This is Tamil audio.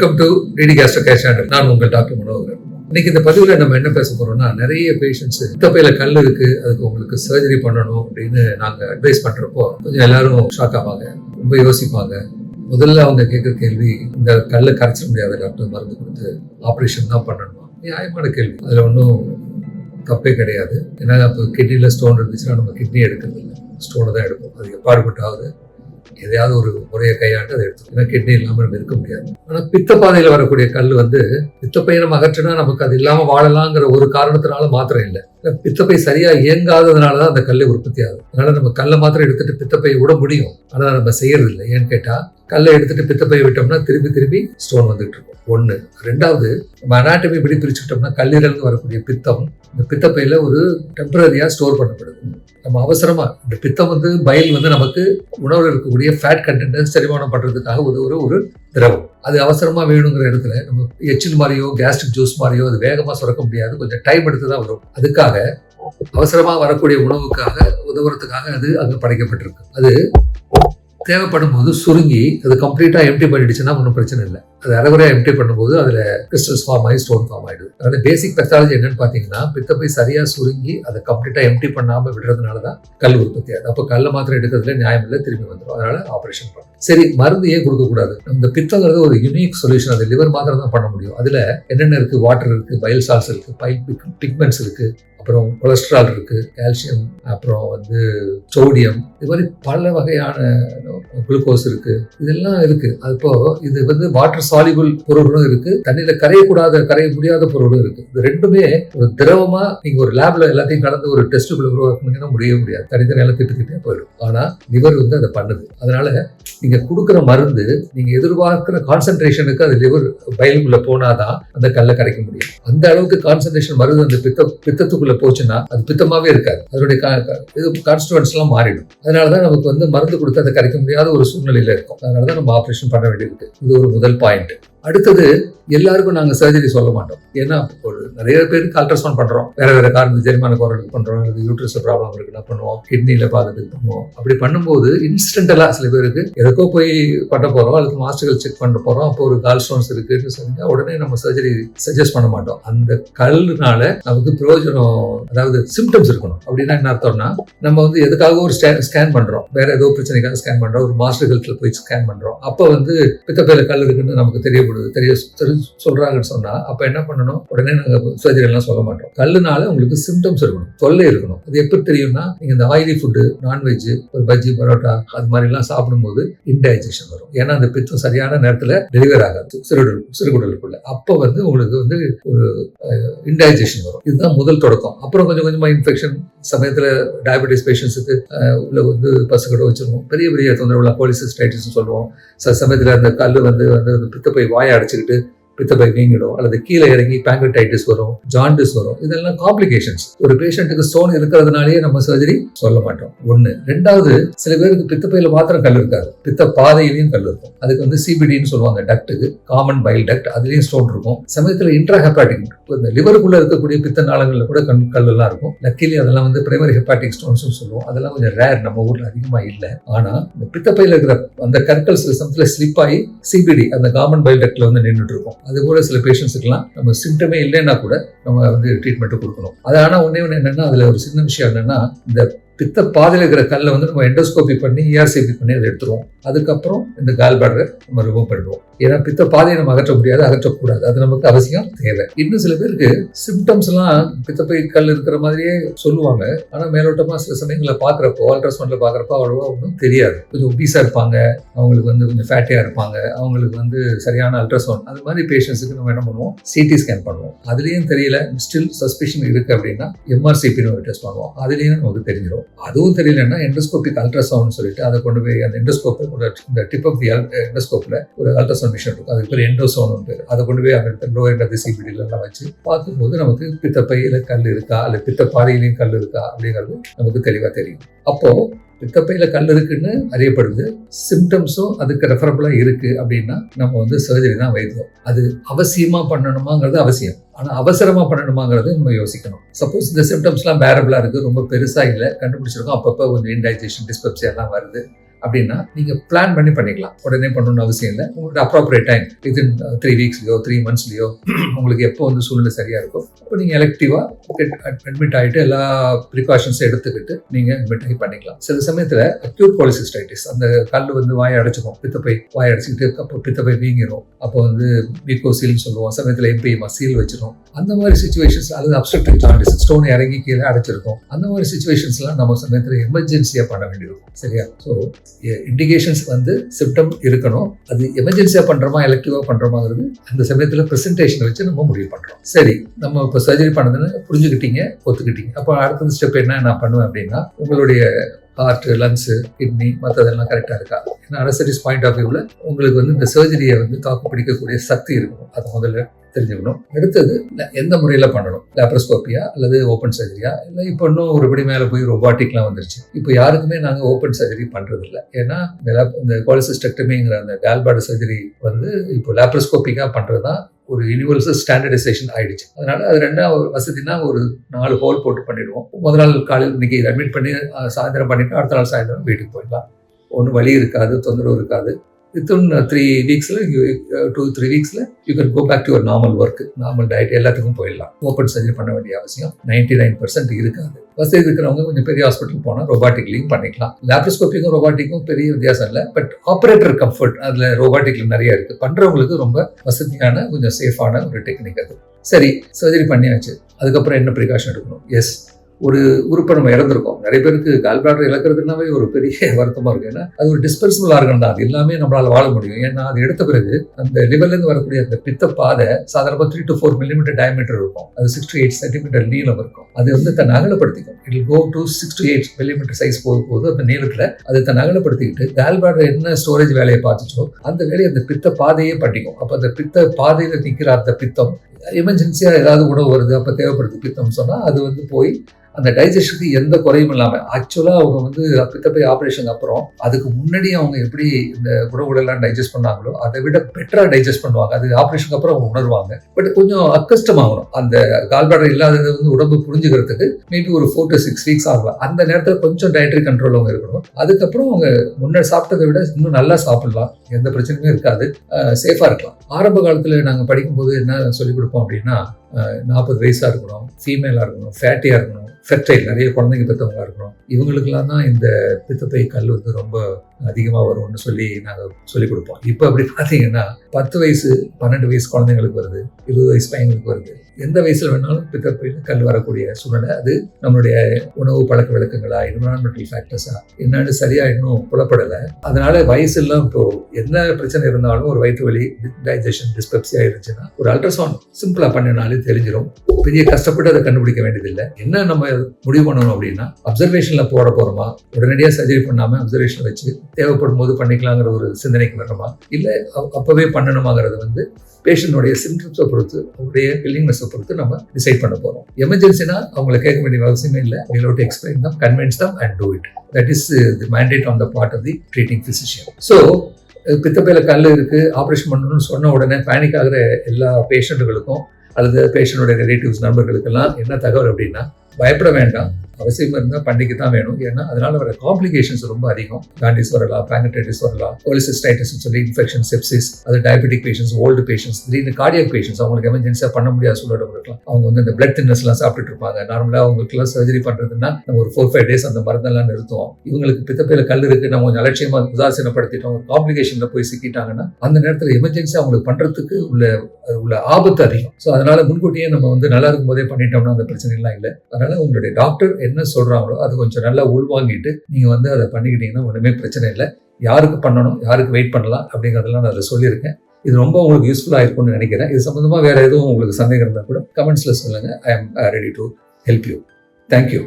வெல்கம் டு டிடி கேஸ்டர் கேஷ் நான் உங்கள் டாக்டர் மனோகரன். இன்னைக்கு இந்த பதிவில் நம்ம என்ன பேச போறோம்னா நிறைய பேஷண்ட்ஸ் பித்தப்பையில கல் இருக்கு அதுக்கு உங்களுக்கு சர்ஜரி பண்ணணும் அப்படின்னு நாங்க அட்வைஸ் பண்றப்போ கொஞ்சம் எல்லாரும் ஷாக் ஆவாங்க ரொம்ப யோசிப்பாங்க. முதல்ல அவங்க கேட்குற கேள்வி இந்த கல்லை கரைச்சிட முடியாத டாக்டர் மருந்து கொடுத்து ஆப்ரேஷன் தான் பண்ணணுமா? நியாயமான கேள்வி. அதில் ஒன்றும் தப்பே கிடையாது. ஏன்னா இப்போ கிட்னியில் ஸ்டோன் இருந்துச்சுன்னா நம்ம கிட்னி எடுக்கிறது இல்லை ஸ்டோனை தான் எடுப்போம். அது எப்பாடுபட்டாவது எதையாவது ஒரு முறையை கையாண்டு அதை எடுத்துக்கணும். ஏன்னா கிட்னி இல்லாமல் நம்ம இருக்க முடியாது. ஆனால் பித்த பாதையில் வரக்கூடிய கல் வந்து பித்தப்பை நம்ம அகற்றினா நமக்கு அது இல்லாமல் வாழலாங்கிற ஒரு காரணத்தினால மாத்திரம் இல்லை இல்ல. பித்தப்பை சரியா இயங்காததுனால தான் அந்த கல்லை உற்பத்தி ஆகுது. அதனால நம்ம கல்லை மாத்திரம் எடுத்துட்டு பித்தப்பையை விட முடியும். ஆனால் நம்ம செய்யறது இல்லை ஏன்னு கேட்டா கல்லை எடுத்துட்டு பித்தப்பையை விட்டோம்னா திருப்பி திருப்பி ஸ்டோன் வந்துட்டு இருக்கும். ஒண்ணு. ரெண்டாவது நம்ம அனாட்டமி இப்படி பிரிச்சுக்கிட்டோம்னா கல்லீரல்னு வரக்கூடிய பித்தம் இந்த பித்தப்பையில ஒரு டெம்பரரியா ஸ்டோர் பண்ணப்படுது. நம்ம அவசரமா இந்த பித்தம் வந்து பயில் வந்து நமக்கு உணவுல இருக்கக்கூடிய ஃபேட் கண்டென்ட் செரிமானம் பண்றதுக்காக உதவுற ஒரு திரவம். அது அவசரமா வேணுங்கிற இடத்துல நம்ம எச்சில் மாதிரியோ கேஸ்ட்ரிக் ஜூஸ் மாதிரியோ அது வேகமா சுரக்க முடியாது. கொஞ்சம் டைம் எடுத்து தான் வரும். அதுக்காக அவசரமா வரக்கூடிய உணவுக்காக உதவுறதுக்காக அது அங்க படைக்கப்பட்டிருக்கு. அது தேவைப்படும் போது சுருங்கி அது கம்ப்ளீட்டா எம்டி பண்ணிடுச்சுன்னா ஒன்றும் பிரச்சனை இல்லை. அது அரைகுறையா எம்டி பண்ணும்போது அதுல கிறிஸ்டல்ஸ் ஃபார்ம் ஆகி ஸ்டோன் ஃபார்ம் ஆயிடுது. அதனால பேசிக் பெத்தாலஜி என்னன்னு பாத்தீங்கன்னா பித்தப்பை சரியா சுருங்கி அதை கம்ப்ளீட்டா எம்டி பண்ணாம விடுறதுனால தான் கல் உற்பத்தி ஆகுது. அப்போ கல்லை மாத்திரம் எடுக்கிறதுல நியாயம் இல்லை திரும்பி வந்துடும் அதனால ஆபரேஷன் பண்ணும் சரி மருந்து ஏன் கொடுக்கக்கூடாது? இந்த பித்தங்கிறது ஒரு யூனிக் சொல்யூஷன் அது லிவர் மாத்திரம் தான் பண்ண முடியும். அதுல என்னென்ன இருக்கு? வாட்டர் இருக்கு பயல் சால்ஸ் இருக்கு பைல் பிக்மெண்ட்ஸ் இருக்கு. அப்புறம் கொலஸ்ட்ரால் இருக்கு கால்சியம் அப்புறம் வந்து சோடியம் இது மாதிரி பல வகையான குளுக்கோஸ் இருக்கு. இதெல்லாம் இருக்கு. அப்போ இது வந்து வாட்டர் சாலிபிள் பொருள்களும் இருக்கு. தண்ணியில கரையக்கூடாத கரைய முடியாத பொருளும் இருக்கு. இது ரெண்டுமே ஒரு திரவமா நீங்க ஒரு லேப்ல எல்லாத்தையும் கலந்து ஒரு டெஸ்ட்டுக்குள்ள உருவாக்கணுங்கன்னா முடியவே முடியாது. தனித்தனியெல்லாம் திட்டு திட்டே போயிடும். ஆனா லிவர் வந்து அதை பண்ணுது. அதனால நீங்க கொடுக்குற மருந்து நீங்க எதிர்பார்க்கிற கான்சென்ட்ரேஷனுக்கு அது லிவர் பயலுக்குள்ள போனாதான் அந்த கல்லை கரைக்க முடியும். அந்த அளவுக்கு கான்சென்ட்ரேஷன் மருந்து அந்த பித்த பித்தத்துக்குள்ள போச்சுன்னா அது பித்தமாவே இருக்காது. அதனுடைய இது கான்ஸ்டுவன்ஸ் எல்லாம் மாறிடும். அதனாலதான் நமக்கு வந்து மருந்து கொடுத்து அதை கரைக்க முடியாத ஒரு சூழ்நிலையில இருக்கும். அதனாலதான் நம்ம ஆப்ரேஷன் பண்ண வேண்டியிருக்கு இது ஒரு முதல் பாயிண்ட் அடுத்தது எல்லாருக்கும் நாங்க சர்ஜரி சொல்ல மாட்டோம். ஏன்னா ஒரு நிறைய பேருக்கு அல்ட்ராசவுண்ட் பண்றோம். வேற வேற காரணம் ஜெரிமான குரலுக்கு பண்றோம் அல்லது யூட்ரஸ் ப்ராப்ளம் இருக்குன்னா பண்ணுவோம் கிட்னில பார்க்கறதுக்கு பண்ணுவோம். அப்படி பண்ணும்போது இன்ஸ்டன்டலா சில பேருக்கு எதுக்கோ போய் பண்ண போறோம் அல்லது மாஸ்டர்கள் செக் பண்ண போறோம் அப்போ ஒரு கால் ஸ்டோன்ஸ் இருக்குன்னு சொன்னா உடனே நம்ம சர்ஜரி சஜஸ்ட் பண்ண மாட்டோம். அந்த கல்னால நமக்கு பிரயோஜனம் அதாவது சிம்டம்ஸ் இருக்கணும். அப்படின்னா என்ன அர்த்தம்னா நம்ம வந்து எதுக்காக ஒரு ஸ்கேன் பண்றோம்? வேற ஏதோ பிரச்சனைக்காக ஸ்கேன் பண்றோம். ஒரு மாஸ்டர் ஹெல்த்ல போய் ஸ்கேன் பண்றோம். அப்போ வந்து பித்தப்பையில கல் இருக்குன்னு நமக்கு தெரியப்படுது தெரிய தெரி- சொல்றாங்கன்னு சொன்னா அப்ப என்ன பண்ணணும்? உடனே நாங்க சர்ஜரி எல்லாம் சொல்ல மாட்டோம். கல்லுனால உங்களுக்கு சிம்டம்ஸ் இருக்கணும். தொல்லை இருக்கணும். அது எப்படி தெரியும்னா நீங்க இந்த ஆயிலி ஃபுட்டு நான்வெஜ் ஒரு பஜ்ஜி பரோட்டா அது மாதிரி எல்லாம் சாப்பிடும்போது இன்டைஜஷன் வரும். ஏன்னா அந்த பித்தம் சரியான நேரத்துல டெலிவர் ஆகாது. சிறுகுடல் சிறுகுடலுக்குள்ள. அப்போ வந்து உங்களுக்கு வந்து ஒரு இன்டைஜஷன் வரும். இதுதான் முதல் தொடக்கம். அப்புறம் கொஞ்சம் கொஞ்சமா இன்ஃபெக்ஷன் சமயத்துல டயபெட்டிஸ் பேஷண்ட்ஸுக்கு உள்ள வந்து பசுக்கடை வச்சிருவோம். பெரிய பெரிய தொந்தரவுல கோலிசிஸ்டைட்டிஸ் சொல்லுவோம். சமயத்தில் சமயத்துல அந்த கல் வந்து வந்து அந்த பித்தப்பை வாயை அடைச்சிக்கிட்டு பித்தப்பை வீங்கிடும் அல்லது கீழே இறங்கி பேங்கடைட்டிஸ் வரும் ஜாண்டிஸ் வரும் இதெல்லாம் காம்ப்ளிகேஷன்ஸ் ஒரு பேஷண்ட்டுக்கு ஸ்டோன் இருக்கிறதுனாலயே நம்ம சர்ஜரி சொல்ல மாட்டோம். ஒண்ணு. ரெண்டாவது சில பேருக்கு பித்தப்பையில மாத்திரம் கல் இருக்காது. பித்த பாதையிலையும் கல் இருக்கும். அதுக்கு வந்து சிபிடின்னு சொல்லுவாங்க டக்ட்டுக்கு காமன் பைல் டக்ட் அதுலயும் ஸ்டோன் இருக்கும். சமயத்தில் இன்ட்ரா ஹெப்பாட்டிக் இந்த லிவருக்குள்ள இருக்கக்கூடிய பித்த நாளங்களில் கூட கண் கல்லெல்லாம் இருக்கும். லக்கிலி அதெல்லாம் வந்து பிரைமரி ஹெப்பாட்டிக் ஸ்டோன்ஸ் சொல்லுவோம். அதெல்லாம் கொஞ்சம் ரேர் நம்ம ஊர்ல அதிகமாக இல்லை. ஆனால் இந்த பித்தப்பையில் இருக்கிற அந்த கற்கள் சில சமயத்தில் ஸ்லிப் ஆகி சிபிடி அந்த காமன் பைல் வந்து நின்றுட்டு இருக்கும். அது போல சில பேஷண்ட்ஸுக்கெல்லாம் நம்ம சிம்டமே இல்லைன்னா கூட நம்ம வந்து ட்ரீட்மெண்ட் கொடுக்கணும். அது ஆனால் ஒன்னே ஒன்று என்னன்னா அதுல ஒரு சின்ன விஷயம் என்னன்னா இந்த பித்த பாதையில் இருக்கிற கல்லை வந்து நம்ம எண்டோஸ்கோபி பண்ணி இஆர்சிபி பண்ணி அதை எடுத்துருவோம். அதுக்கப்புறம் இந்த கால் பேடரை நம்ம ரிமூவ் பண்ணிடுவோம். ஏன்னா பித்த பாதையை நம்ம அகற்ற முடியாது அகற்றக்கூடாது. அது நமக்கு அவசியம் தேவை. இன்னும் சில பேருக்கு சிம்டம்ஸ் எல்லாம் பித்தப்பை கல் இருக்கிற மாதிரியே சொல்லுவாங்க. ஆனா மேலோட்டமா சில சமயங்களை பாக்குறப்போ அல்ட்ராசவுண்ட்ல பாக்குறப்போ அவ்வளோவா ஒன்றும் தெரியாது. கொஞ்சம் ஒபீஸா இருப்பாங்க. அவங்களுக்கு வந்து கொஞ்சம் ஃபேட்டியா இருப்பாங்க. அவங்களுக்கு வந்து சரியான அல்ட்ராசவுண்ட் அது மாதிரி பேஷண்ட்ஸுக்கு நம்ம என்ன பண்ணுவோம்? சிடி ஸ்கேன் பண்ணுவோம். அதுலயும் தெரியல ஸ்டில் சஸ்பிஷன் இருக்கு அப்படின்னா எம்ஆர்சிபின்னு ஒரு டெஸ்ட் பண்ணுவோம். அதுலயும் நமக்கு தெரிஞ்சிடும் அதுவும் தெரியலன்னா எண்டோஸ்கோபிக் அல்ட்ராசவுண்ட் சொல்லிட்டு அதை கொண்டு போய் அந்த எண்டோஸ்கோப்பை இந்த டிப் ஆஃப் தி எண்டோஸ்கோப்ல ஒரு அல்ட்ராசவுண்ட் மிஷின் இருக்கும். அதுக்கு பேர் எண்டோசவுண்ட் பேர் அதை கொண்டு போய் அந்த லோ எண்ட் ஆஃப் தி சிபிடில எல்லாம் வச்சு பார்க்கும்போது நமக்கு பித்தப்பையில கல் இருக்கா? அல்ல பித்த பாதையிலையும் கல் இருக்கா? அப்படிங்கிறது நமக்கு தெளிவாக தெரியும். அப்போ பிக்கப்பையில் கல் இருக்குன்னு அறியப்படுது. சிம்டம்ஸும் அதுக்கு ரெஃபரபிளாக இருக்கு அப்படின்னா நம்ம வந்து சர்ஜரி தான் வைத்தோம் அது அவசியமாக பண்ணணுமாங்கிறது அவசியம். ஆனால் அவசரமாக பண்ணணுமாங்கிறது நம்ம யோசிக்கணும். சப்போஸ் இந்த சிம்டம்ஸ்லாம் பேரபிளா இருக்குது ரொம்ப பெருசாக இல்லை கண்டுபிடிச்சிருக்கோம் அப்பப்போ கொஞ்சம் இன்டைஜஷன் டிஸ்பெப்சியெல்லாம் வருது. அப்படின்னா நீங்க பிளான் பண்ணி பண்ணிக்கலாம். உடனே பண்ணணும்னு அவசியம் இல்லை. உங்களுக்கு அப்ராப்ரியேட் டைம் வித்தின் த்ரீ வீக்ஸ்லயோ த்ரீ மந்த்ஸ்லயோ உங்களுக்கு எப்போ வந்து சூழ்நிலை சரியா இருக்கும் அப்போ நீங்க எலக்டிவா அட்மிட் ஆகிட்டு எல்லா ப்ரிகாஷன்ஸும் எடுத்துக்கிட்டு நீங்க அட்மிட் ஆகி பண்ணிக்கலாம். சில சமயத்துல அக்யூட் பாலிசிஸ்டைட்டிஸ் அந்த கல் வந்து வாயை அடைச்சிக்கும் பித்தப்பை வாயை அடைச்சிக்கிட்டு அப்போ பித்தப்பை வீங்கிரும். அப்போ வந்து மீக்கோசீல்னு சொல்லுவோம். சமயத்தில் எம்பிஎம்மா சீல் வச்சிரும். அந்த மாதிரி சுச்சுவேஷன்ஸ் அல்லது அப்சக்டிவ் ஜாண்டிஸ் ஸ்டோன் இறங்கி கீழே அடைச்சிருக்கும். அந்த மாதிரி சுச்சுவேஷன்ஸ்லாம் நம்ம சமயத்தில் எமர்ஜென்சியாக பண்ண வேண்டியிருக்கும். சரியா? ஸோ இண்டிகேஷன்ஸ் வந்து சிம்டம் இருக்கணும். அது எமர்ஜென்சியாக பண்ணுறோமா எலக்டிவாக பண்ணுறோமாங்கிறது அந்த சமயத்தில் ப்ரெசன்டேஷனை வச்சு நம்ம முடிவு பண்ணுறோம் சரி நம்ம இப்போ சர்ஜரி பண்ணதுன்னு புரிஞ்சுக்கிட்டீங்க ஒத்துக்கிட்டீங்க. அப்போ அடுத்த ஸ்டெப் என்ன நான் பண்ணுவேன் அப்படின்னா உங்களுடைய ஹார்ட் லங்ஸு கிட்னி மற்றதெல்லாம் கரெக்டாக இருக்கா? ஏன்னா அனசரிஸ் பாயிண்ட் ஆஃப் வியூவில் உங்களுக்கு வந்து இந்த சர்ஜரியை வந்து தாக்கு பிடிக்கக்கூடிய சக்தி இருக்கும் அது முதல்ல தெரிஞ்சுக்கணும். அடுத்தது எந்த முறையில் பண்ணணும்? லேப்ரோஸ்கோப்பியா? அல்லது ஓப்பன் சர்ஜரியா? இல்லை இப்போ இன்னும் ஒருபடி மேலே போய் ரொபாட்டிக்லாம் வந்துருச்சு. இப்போ யாருக்குமே நாங்கள் ஓப்பன் சர்ஜரி பண்ணுறது இல்லை ஏன்னா இந்த lap- இந்த கோலிசிஸ்டெக்டமிங்கிற அந்த கால்பாடு சர்ஜரி வந்து இப்போ லேப்ரோஸ்கோப்பிக்காக பண்ணுறது தான் ஒரு யூனிவர்சல் ஸ்டாண்டர்டைசேஷன் ஆயிடுச்சு. அதனால அது ரெண்டாவது வசதினா ஒரு நாலு ஹோல் போட்டு பண்ணிடுவோம். முதல் நாள் காலையில் இன்னைக்கு அட்மிட் பண்ணி சாயந்தரம் பண்ணிட்டு அடுத்த நாள் சாயந்தரம் வீட்டுக்கு போயிடலாம். ஒன்றும் வழி இருக்காது தொந்தரவு இருக்காது. வித்தின் த்ரீ வீக்ஸில் two three வீக்ஸில் you can go back to your normal work normal diet எல்லாத்துக்கும் போயிடலாம். ஓப்பன் சர்ஜரி பண்ண வேண்டிய அவசியம் நைன்டி நைன் பர்சன்ட் இருக்காது. வசதி இருக்கிறவங்க கொஞ்சம் பெரிய ஹாஸ்பிட்டல் போனால் ரோபாட்டிக்லையும் பண்ணிக்கலாம். லேப்ரோஸ்கோப்பிக்கும் ரோபாட்டிக்கும் பெரிய வித்தியாசம் இல்லை. பட் ஆப்ரேட்டர் கம்ஃபர்ட் அதில் ரோபாட்டிக்ல நிறைய இருக்குது பண்ணுறவங்களுக்கு ரொம்ப வசதியான கொஞ்சம் சேஃபான ஒரு டெக்னிக் அது. சரி சர்ஜரி பண்ணியாச்சு. அதுக்கப்புறம் என்ன ப்ரிகாஷன் எடுக்கணும்? எஸ் ஒரு உறுப்பை நம்ம இறந்துருக்கோம் நிறைய பேருக்கு கால்பிளாடர் இழக்கிறதுனாவே ஒரு பெரிய வருத்தமாக இருக்கு. ஏன்னா அது ஒரு டிஸ்பென்சபிள் ஆர்கன் தான். அது எல்லாமே நம்மளால் வாழ முடியும். ஏன்னா அது எடுத்த பிறகு அந்த லிவர்லேருந்து வரக்கூடிய அந்த பித்த பாதை சாதாரணமாக three to four millimetre diameter இருக்கும். அது சிக்ஸ் டு எயிட் சென்டிமீட்டர் நீளம் இருக்கும். அது வந்து தன் அகலப்படுத்திக்கும். It go to six to eight millimetre size போகும் போது அந்த நீளத்தில் அது தன் அகலப்படுத்திக்கிட்டு கால்பிளாடர் என்ன ஸ்டோரேஜ் வேலையை பார்த்துச்சோ அந்த வேலையை அந்த பித்த பாதையே பண்ணிக்கும். அப்போ அந்த பித்த பாதையில் நிற்கிற அந்த பித்தம் எமர்ஜென்சியாக ஏதாவது உணவு வருது அப்போ தேவைப்படுது பித்தம் சொன்னால் அது வந்து போய் அந்த டைஜஷனுக்கு எந்த குறையும் இல்லாமல் ஆக்சுவலாக அவங்க வந்து பித்தப்பை ஆப்ரேஷனுக்கு அப்புறம் அதுக்கு முன்னாடி அவங்க எப்படி இந்த உணவுகளெல்லாம் டைஜஸ்ட் பண்ணாங்களோ அதை விட பெட்டராக டைஜஸ்ட் பண்ணுவாங்க. அது ஆப்ரேஷனுக்கு அப்புறம் அவங்க உணர்வாங்க. பட் கொஞ்சம் அக்கஷ்டமாகணும் அந்த கால்பாடர் இல்லாதது வந்து உடம்பு புரிஞ்சுக்கிறதுக்கு மேபி ஒரு ஃபோர் டு சிக்ஸ் வீக்ஸ் ஆகலாம். அந்த நேரத்தில் கொஞ்சம் டயட்ரி கண்ட்ரோல் அவங்க இருக்கணும். அதுக்கப்புறம் அவங்க முன்னாடி சாப்பிட்டதை விட இன்னும் நல்லா சாப்பிடலாம். எந்த பிரச்சனையுமே இருக்காது. சேஃபாக இருக்கலாம். ஆரம்ப காலத்தில் நாங்கள் படிக்கும்போது என்ன சொல்லிக் கொடுப்போம் அப்படின்னா நாற்பது வயசாக இருக்கணும் ஃபீமேலாக இருக்கணும் ஃபேட்டியாக இருக்கணும் ஃபெர்டைல் நிறைய குழந்தைங்க பெற்றவங்களாக இருக்கணும். இவங்களுக்கெல்லாம் தான் இந்த பித்தப்பை கல் வந்து ரொம்ப அதிகமாக வரும்னு சொல்லி நாங்கள் சொல்லிக் கொடுப்போம். இப்போ அப்படி பார்த்தீங்கன்னா பத்து வயசு பன்னெண்டு வயசு குழந்தைங்களுக்கு வருது இருபது வயசு பையங்களுக்கு வருது. எந்த வயசில் வேணாலும் பித்தப்பையில் கல் வரக்கூடிய சூழ்நிலை. அது நம்மளுடைய உணவு பழக்க வழக்கங்களா என்விரான்மெண்டல் ஃபேக்டர்ஸா என்னன்னு சரியாக இன்னும் புலப்படலை. அதனால வயசுலாம் இப்போ என்ன பிரச்சனை இருந்தாலும் ஒரு வயிற்று வலி டைஜஷன் டிஸ்பெப்சியாக இருந்துச்சுன்னா ஒரு அல்ட்ராசவுண்ட் சிம்பிளாக பண்ணினாலே தெரிஞ்சிடும் பெரிய கஷ்டப்பட்டு அதை கண்டுபிடிக்க வேண்டியதில்லை. என்ன நம்ம முடிவு பண்ணணும் அப்படின்னா அப்சர்வேஷன்ல போட போறோமா? உடனடியாக சர்ஜரி பண்ணாம அப்சர்வேஷன் வச்சு தேவைப்படும் போது பண்ணிக்கலாங்கிற ஒரு சிந்தனைக்கு வரணுமா இல்லை அப்பவே பண்ணணுமாங்கிறது வந்து பேஷண்டோடைய சிம்டம்ஸை பொறுத்து அவருடைய வில்லிங்னஸை பொறுத்து நம்ம டிசைட் பண்ண போகிறோம் எமர்ஜென்சினா அவங்கள கேட்க வேண்டிய அவசியமே இல்லை. அவங்களோட எக்ஸ்பிளைன் தான் கன்வின்ஸ் தான் and do it that is the mandate on the part of the treating physician so பித்தப்பையில் பித்தப்பையில கல் இருக்கு ஆப்ரேஷன் பண்ணணும்னு சொன்ன உடனே பேனிக் ஆகிற எல்லா பேஷண்ட்டுகளுக்கும் அல்லது பேஷண்டோட ரிலேட்டிவ்ஸ் நண்பர்களுக்கெல்லாம் என்ன தகவல் அப்படின்னா பயப்பட வேண்டாம். அவசியம் இருந்தால் பண்டிகை தான் வேணும். ஏன்னா அதனால வர காம்ப்ளிகேஷன்ஸ் ரொம்ப அதிகம். ஜாண்டிஸ் வரலாம் பேங்கடைட்டிஸ் வரலாம் ஒலிசிஸ்டைட்டிஸ் சொல்லி இன்ஃபெக்ஷன் செப்சிஸ் அது டயபெட்டிக் பேஷன்ஸ் ஓல்டு பேஷன்ஸ் திடீர்னு கார்டியக் பேஷன்ஸ் அவங்களுக்கு எமர்ஜென்சியாக பண்ண முடியாத சூழல் இருக்கலாம். அவங்க வந்து இந்த பிளட் தின்னஸ்லாம் சாப்பிட்டுட்டு இருப்பாங்க. நார்மலாக அவங்களுக்குலாம் சர்ஜரி பண்ணுறதுன்னா நம்ம ஒரு ஃபோர் ஃபைவ் டேஸ் அந்த மருந்தெல்லாம் நிறுத்துவோம். இவங்களுக்கு பித்தப்பையில கல் இருக்கு நம்ம கொஞ்சம் அலட்சியமாக உதாசீனப்படுத்திட்டோம். காம்ப்ளிகேஷனில் போய் சிக்கிட்டாங்கன்னா அந்த நேரத்தில் எமர்ஜென்சி அவங்களுக்கு பண்ணுறதுக்கு உள்ள அது உள்ள ஆபத்து அதிகம். ஸோ அதனால முன்கூட்டியே நம்ம வந்து நல்லா இருக்கும் போதே பண்ணிட்டோம்னா அந்த பிரச்சனை எல்லாம் இல்லை. அதனால உங்களுடைய டாக்டர் என்ன சொல்கிறாங்களோ அது கொஞ்சம் நல்லா உள்வாங்கிட்டு நீங்கள் வந்து அதை பண்ணிக்கிட்டீங்கன்னா ஒன்றுமே பிரச்சனை இல்லை. யாருக்கு பண்ணணும் யாருக்கு வெயிட் பண்ணலாம் அப்படிங்கிறதெல்லாம் நான் அதில் சொல்லியிருக்கேன். இது ரொம்ப உங்களுக்கு யூஸ்ஃபுல்லாக இருக்கும்னு நினைக்கிறேன். இது சம்மந்தமாக வேறு எதுவும் உங்களுக்கு சந்தேகம் இருந்தால் கூட கமெண்ட்ஸில் சொல்லுங்கள் I am ready to help you thank you